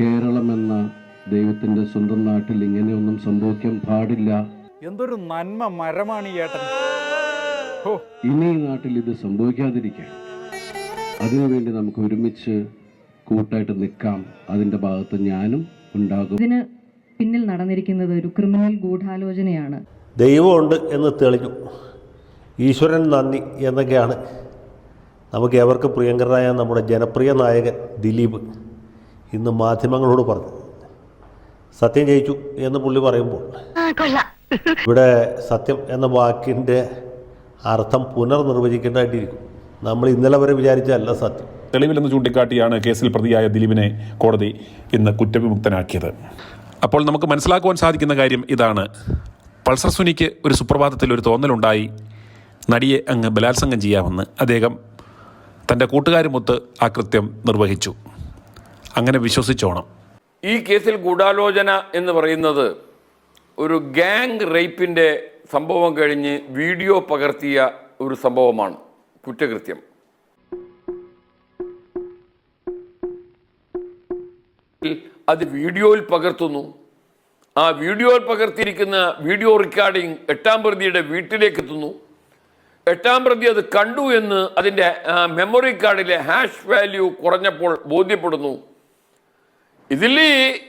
കേരളം എന്ന ദൈവത്തിന്റെ സ്വന്തം നാട്ടിൽ ഇങ്ങനെയൊന്നും സംഭവിക്കാൻ പാടില്ല. എന്തൊരു നന്മ മരമാണ് ഈ ഏട്ടൻ. ഇനി ഈ നാട്ടിൽ ഇത് സംഭവിക്കാതിരിക്കാൻ അതിനുവേണ്ടി നമുക്ക് ഒരുമിച്ച് കൂട്ടായിട്ട് നിൽക്കാം. അതിന്റെ ഭാഗത്ത് ഞാനും ഉണ്ടാകും. ഇതിന് പിന്നിൽ നടന്നിരിക്കുന്നത് ഒരു ക്രിമിനൽ ഗൂഢാലോചനയാണ്. ദൈവമുണ്ട് എന്ന് തെളിഞ്ഞു. ഈശ്വരൻ നന്ദി എന്നൊക്കെയാണ്. നമുക്ക് എവർക്ക് പ്രിയങ്കരനായ നമ്മുടെ ജനപ്രിയ നായകൻ ദിലീപ്. ഇന്ന് മാധ്യമങ്ങളോട് പറഞ്ഞു. സത്യം ജയിച്ചു എന്ന് പുള്ളി പറയുമ്പോൾ. ഇവിടെ സത്യം എന്ന വാക്കിന്റെ അർത്ഥം പുനർനിർവചിക്കേണ്ടതായിട്ടിരിക്കും. നമ്മൾ ഇന്നലെ വരെ വിചാരിച്ചല്ല സത്യം. തെളിവില്ലെന്ന് ചൂണ്ടിക്കാട്ടിയാണ് കേസിൽ പ്രതിയായ ദിലീപിനെ കോടതി ഇന്ന് കുറ്റവിമുക്തനാക്കിയത്. അപ്പോൾ നമുക്ക് മനസ്സിലാക്കുവാൻ സാധിക്കുന്ന കാര്യം ഇതാണ്. പൾസർ സുനിക്ക് ഒരു സുപ്രഭാതത്തിൽ ഒരു തോന്നലുണ്ടായി. നടിയെ അങ്ങ് ബലാത്സംഗം ചെയ്യാമെന്ന് അദ്ദേഹം തന്റെ കൂട്ടുകാരുമൊത്ത് ആ കൃത്യം നിർവഹിച്ചു. അങ്ങനെ വിശ്വസിച്ചോണം. ഈ കേസിൽ ഗൂഢാലോചന എന്ന് പറയുന്നത് ഒരു ഗാങ് റേപ്പിന്റെ സംഭവം കഴിഞ്ഞ് വീഡിയോ പകർത്തിയ ഒരു സംഭവമാണ്. കുറ്റകൃത്യം. അത് വീഡിയോയിൽ പകർത്തുന്നു. ആ വീഡിയോയിൽ പകർത്തിയിരിക്കുന്ന വീഡിയോ റെക്കോർഡിംഗ് എട്ടാം പ്രതിയുടെ വീട്ടിലേക്ക് എത്തുന്നു. എട്ടാം പ്രതി അത് കണ്ടു എന്ന് അതിന്റെ മെമ്മറി കാർഡിലെ ഹാഷ് വാല്യൂ കുറഞ്ഞപ്പോൾ ബോധ്യപ്പെടുന്നു. ഇതിൽ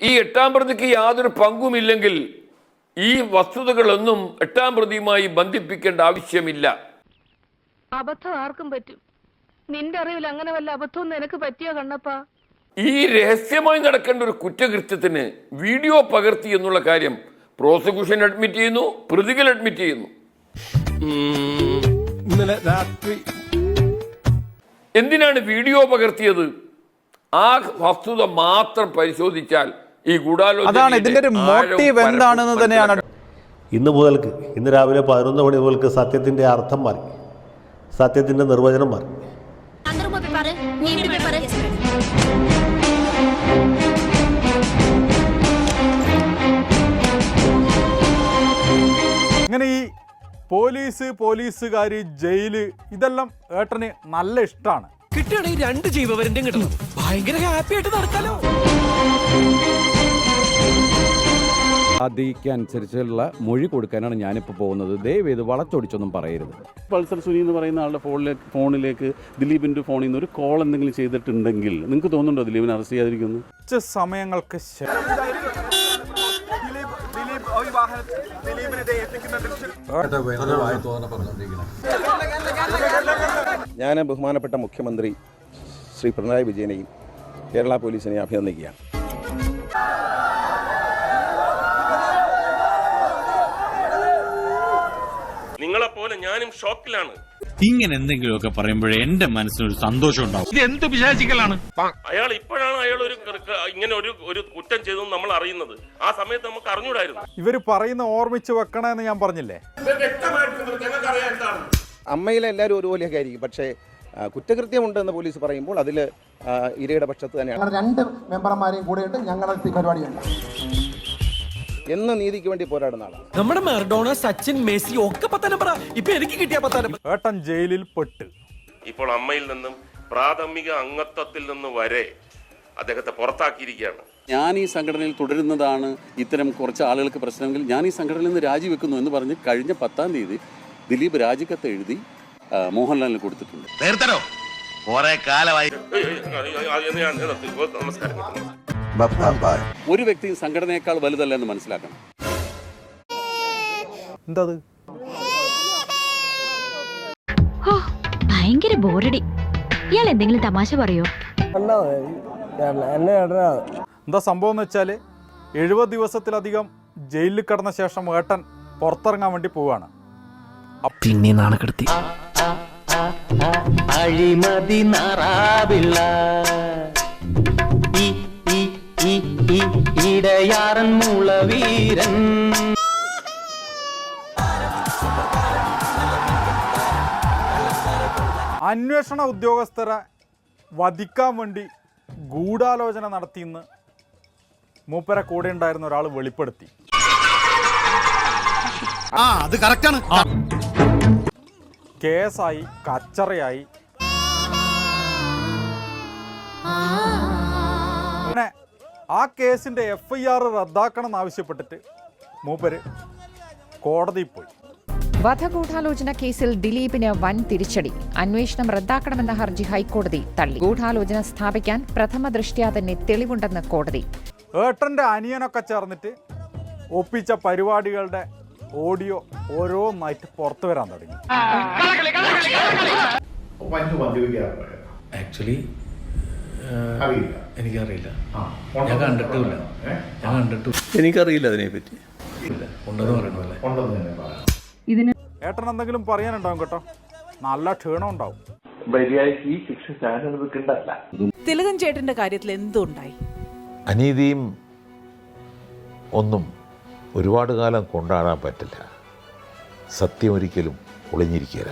ഈ എട്ടാം പ്രതിക്ക് യാതൊരു പങ്കുമില്ലെങ്കിൽ ഈ വസ്തുതകളൊന്നും എട്ടാം പ്രതിയുമായി ബന്ധിപ്പിക്കേണ്ട ആവശ്യമില്ല. അബദ്ധം ആർക്കും പറ്റും. നിന്റെ അറിവിൽ അങ്ങനെ വല്ല അബദ്ധവും നിനക്ക് പറ്റിയോ കണ്ണപ്പ? ഈ രഹസ്യമായി നടക്കേണ്ട ഒരു കുറ്റകൃത്യത്തിന് വീഡിയോ പകർത്തി എന്നുള്ള കാര്യം പ്രോസിക്യൂഷൻ അഡ്മിറ്റ് ചെയ്യുന്നു പ്രതികൾ അഡ്മിറ്റ് ചെയ്യുന്നു. എന്തിനാണ് വീഡിയോ പകർത്തിയത്? ആ വസ്തുത മാത്രം പരിശോധിച്ചാൽ ഈ അതാണ് ഇതിന്റെ ഒരു മോട്ടീവ് എന്താണെന്ന് തന്നെയാണ് ഇന്ന് മുതൽക്ക് ഇന്ന് രാവിലെ പതിനൊന്ന് മണി മുതൽക്ക് സത്യത്തിന്റെ അർത്ഥം മാറി. സത്യത്തിന്റെ നിർവചനം മാറി. അങ്ങനെ ഈ പോലീസ് പോലീസുകാര് ജയിൽ ഇതെല്ലാം ഏട്ടന് നല്ല ഇഷ്ടമാണ് കിട്ടുകയാണെങ്കിൽ രണ്ട് ജീവപര്യന്തം കിട്ടുന്നു ഭയങ്കര ഹാപ്പി ആയിട്ട് നടക്കാലോ? അതിക്ക് അനുസരിച്ചുള്ള മൊഴി കൊടുക്കാനാണ് ഞാനിപ്പോൾ പോകുന്നത്. ദയവ് ഇത് വളച്ചൊടിച്ചൊന്നും പറയരുത്. പൾസർ സുനി എന്ന് പറയുന്ന ആളുടെ ഫോണിലേക്ക് ഫോണിലേക്ക് ദിലീപിന്റെ ഫോണിൽ നിന്ന് ഒരു കോൾ എന്തെങ്കിലും ചെയ്തിട്ടുണ്ടെങ്കിൽ നിങ്ങൾക്ക് തോന്നുന്നുണ്ടോ ദിലീപിനെ അറസ്റ്റ് ചെയ്യാതിരിക്കുന്നു കുറച്ച് സമയങ്ങൾക്ക് ഞാൻ ബഹുമാനപ്പെട്ട മുഖ്യമന്ത്രി ശ്രീ പിണറായി വിജയനെയും കേരള പോലീസിനെ അഭിനന്ദിക്കുകയാണ് നിങ്ങളെപ്പോലെ ഞാനും ഷോക്കിലാണ്. ഇങ്ങനെ എന്തെങ്കിലുമൊക്കെ പറയുമ്പോഴേ എന്റെ മനസ്സിനൊരു സന്തോഷം ഉണ്ടാവും. ഇത് എന്ത് വിശാചിക്കലാണ് അയാൾ ഇപ്പോഴാണ് അയാൾ ഒരു ഇങ്ങനെ ഒരു ഒരു കുറ്റം ചെയ്തെന്ന് നമ്മൾ അറിയുന്നത്. ആ സമയത്ത് നമുക്ക് അറിഞ്ഞൂടായിരുന്നു. ഇവർ പറയുന്ന ഓർമ്മിച്ച് വെക്കണമെന്ന് ഞാൻ പറഞ്ഞില്ലേ? അമ്മയിലെ എല്ലാവരും ഒരുപോലെയൊക്കെ ആയിരിക്കും. പക്ഷേ കുറ്റകൃത്യമുണ്ടെന്ന് പോലീസ് പറയുമ്പോൾ അതിൽ ഇരയുടെ പക്ഷത്ത് തന്നെയാണ്. രണ്ട് മെമ്പർമാരെയും കൂടെയിട്ട് ഞങ്ങളുടെ പരിപാടിയുണ്ട്. എന്ന് നീതിക്ക് വേണ്ടി പോരാടുന്ന ആളാണ്. നമ്മുടെ മെർഡോണ സച്ചിൻ മെസ്സി ഒക്കെ പത്താനം പറ. ഇപ്പൊ എനിക്ക് കിട്ടിയ പത്താനം ഏട്ടൻ ജയിലിൽ പെട്ട്. ഇപ്പോൾ അമ്മയിൽ നിന്നും പ്രാഥമിക അംഗത്വത്തിൽ നിന്ന് വരെ അദ്ദേഹത്തെ പുറത്താക്കിയിരിക്കുകയാണ്. ഞാൻ ഈ സംഘടനയിൽ തുടരുന്നതാണ് ഇത്തരം കുറച്ച് ആളുകൾക്ക് പ്രശ്നമെങ്കിൽ ഞാൻ ഈ സംഘടനയിൽ നിന്ന് രാജിവെക്കുന്നു എന്ന് പറഞ്ഞ് കഴിഞ്ഞ പത്താം തീയതി ദിലീപ് രാജിക്കത്ത് എഴുതി മോഹൻലാലിന് കൊടുത്തിട്ടുണ്ട്. നേരത്തരോ കൊറേ കാലമായി. നമസ്കാരം ഒരു വ്യക്തി സംഘടനയേക്കാൾ വലുതല്ല എന്ന് മനസ്സിലാക്കണം. ഭയങ്കര ബോറടി. ഇയാൾ എന്തെങ്കിലും തമാശ പറയോ? എന്താ സംഭവം എന്ന് വെച്ചാൽ എഴുപത് ദിവസത്തിലധികം ജയിലിൽ കടന്ന ശേഷം ഏട്ടൻ പുറത്തിറങ്ങാൻ വേണ്ടി പോവാണ് പിന്നെ നാണക്കെടുത്തി. അഴിമതി നാറാവില്ല. ഇടയാറൻ മുളവീരൻ. അന്വേഷണ ഉദ്യോഗസ്ഥരെ വധിക്കാൻ വേണ്ടി ഗൂഢാലോചന നടത്തിയെന്ന് മൂപ്പരെ കൂടെ ഉണ്ടായിരുന്ന ഒരാൾ വെളിപ്പെടുത്തി. ആ അത് കറക്റ്റാണ് കേസായി കച്ചറയായി. അങ്ങനെ ആ കേസിന്റെ എഫ് ഐ ആർ റദ്ദാക്കണം എന്നാവശ്യപ്പെട്ടിട്ട് മൂപ്പര് കോടതിയിൽ പോയി. വധഗൂഢാലോചന കേസിൽ ദിലീപിന് വൻ തിരിച്ചടി. അന്വേഷണം റദ്ദാക്കണമെന്ന ഹർജി ഹൈക്കോടതി തള്ളി. ഗൂഢാലോചന സ്ഥാപിക്കാൻ പ്രഥമ ദൃഷ്ട്യാ തന്നെ തെളിവുണ്ടെന്ന് കോടതി. ഏട്ടന്റെ അനിയനൊക്കെ ചേർന്നിട്ട് ഒപ്പിച്ച പരിപാടികളുടെ ഓഡിയോ ഓരോന്നായിട്ട് പുറത്തു വരാൻ തുടങ്ങി. ആക്ച്വലി എനിക്കറിയില്ല. ഞാൻ കണ്ടിട്ടില്ല ഞാൻ കണ്ടിട്ടില്ല എനിക്കറിയില്ല അതിനെപ്പറ്റി. ഉണ്ടെന്ന് പറയണല്ലേ ഇതിന് ഏട്ടൻ എന്തെങ്കിലും പറയാനുണ്ടാവും കേട്ടോ. നല്ല ക്ഷീണം ഉണ്ടാവും. തിലകൻ ചേട്ടന്റെ കാര്യത്തിൽ എന്തുണ്ടായി? അനീതിയും ഒന്നും ഒരുപാട് കാലം കൊണ്ടാടാൻ പറ്റില്ല. സത്യം ഒരിക്കലും ഒളിഞ്ഞിരിക്കുകയില്ല.